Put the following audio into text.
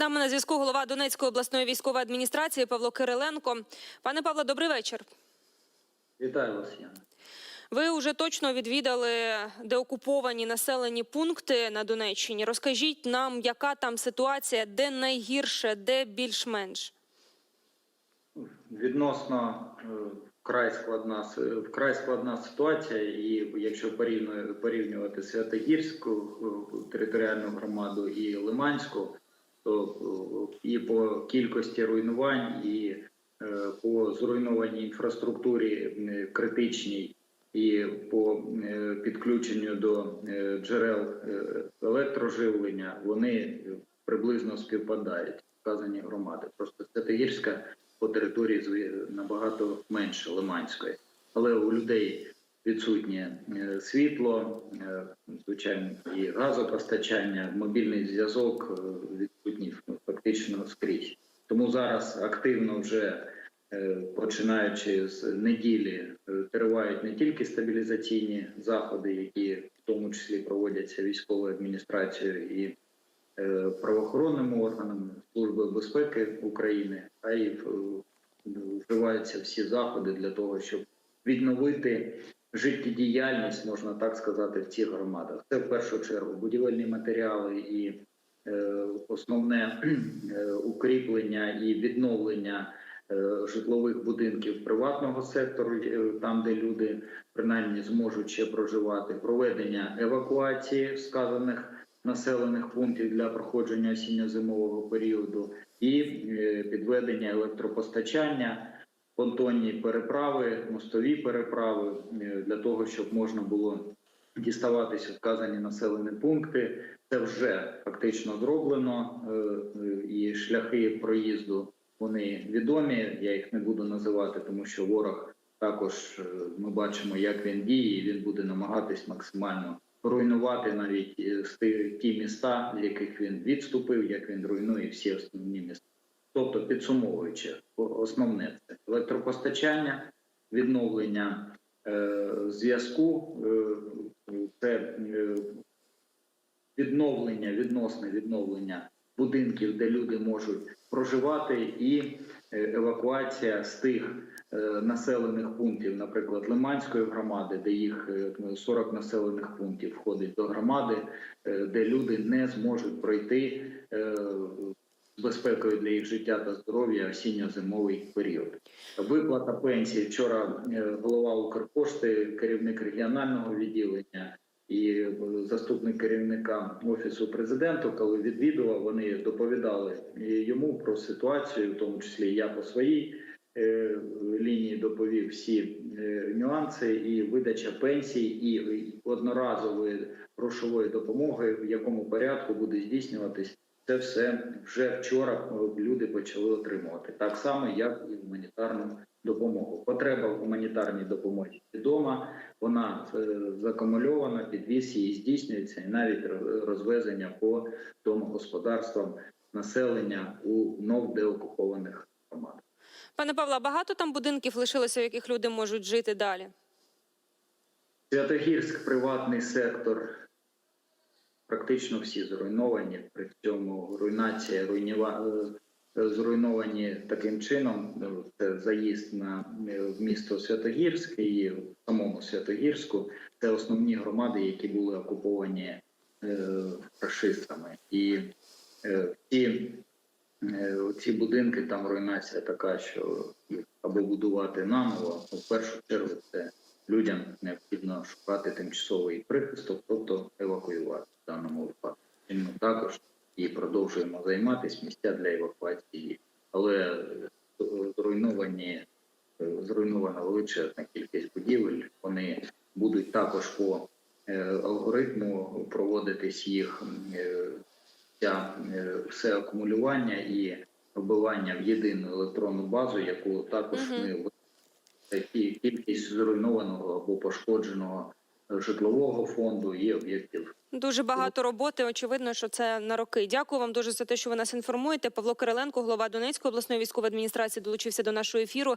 З нами на зв'язку голова Донецької обласної військової адміністрації Павло Кириленко. Пане Павло, добрий вечір. Вітаю вас, Яна. Ви вже точно відвідали деокуповані населені пункти на Донеччині. Розкажіть нам, яка там ситуація, де найгірше, де більш-менш. Відносно е, вкрай складна вкрай складна ситуація, і якщо порівнювати Святогірську е, територіальну громаду і Лиманську, е, і по кількості руйнувань, і е, по зруйнованій інфраструктурі е, критичній, і по е, підключенню до е, джерел е, електроживлення, вони е, приблизно співпадають вказані громади. Просто Святогірська по території набагато менше Лиманської, але у людей відсутнє е, світло, е, звичайно, і газопостачання, мобільний зв'язок е, фактично скрізь. Тому зараз активно вже е, починаючи з неділі е, тривають не тільки стабілізаційні заходи, які в тому числі проводяться військовою адміністрацією і е, правоохоронними органами Служби безпеки України, а й вживаються всі заходи для того, щоб відновити життєдіяльність, можна так сказати, в цих громадах. Це в першу чергу будівельні матеріали і основне е, укріплення і відновлення е, житлових будинків приватного сектору, е, там де люди принаймні зможуть ще проживати, проведення евакуації сказаних населених пунктів для проходження осінньо-зимового періоду і е, підведення електропостачання, понтонні переправи, мостові переправи е, для того, щоб можна було діставатися вказані населені пункти. Це вже фактично зроблено, е, е, і шляхи проїзду вони відомі. Я їх не буду називати, тому що ворог також е, ми бачимо, як він діє, і він буде намагатись максимально руйнувати навіть ті міста, з яких він відступив, як він руйнує всі основні міста. Тобто, підсумовуючи, основне це електропостачання, відновлення е, зв'язку, е, це відновлення, відносне відновлення будинків, де люди можуть проживати, і е, евакуація з тих е, населених пунктів, наприклад, Лиманської громади, де їх е, 40 населених пунктів входить до громади, е, де люди не зможуть пройти е, безпекою для їх життя та здоров'я осінньо-зимовий період. Виплата пенсії вчора е, голова Укрпошти, керівник регіонального відділення і е, заступник керівника офісу президента, коли відвідував, вони доповідали йому про ситуацію, в тому числі я по своїй е, лінії доповів всі е, нюанси і видача пенсій, і одноразової грошової допомоги, в якому порядку буде здійснюватись. Це все вже вчора люди почали отримувати, так само як і гуманітарну допомогу. Потреба в гуманітарній допомозі відома, вона е, закумульована, підвіз її здійснюється, і навіть розвезення по домогосподарствам населення у знов деокупованих громадах. Пане Павло, багато там будинків лишилося, в яких люди можуть жити далі. Святогірськ, приватний сектор, практично всі зруйновані. При цьому руйнація руйнува... зруйновані таким чином. Це заїзд на е, в місто Святогірськ і в самому Святогірську. Це основні громади, які були окуповані е, фашистами. І е, ці, ці будинки там руйнація така, що або будувати наново, в першу чергу це людям необхідно шукати тимчасовий прихисток, тобто евакуювати в даному випадку. Також і продовжуємо займатися місця для евакуації, але зруйновані зруйнована величезна кількість будівель. Вони будуть також по е, алгоритму проводитись їх е, ця, е, все акумулювання і вбивання в єдину електронну базу, яку також ми такі кількість зруйнованого або пошкодженого житлового фонду і об'єктів. Дуже багато роботи. Очевидно, що це на роки. Дякую вам дуже за те, що ви нас інформуєте. Павло Кириленко, голова Донецької обласної військової адміністрації, долучився до нашого ефіру.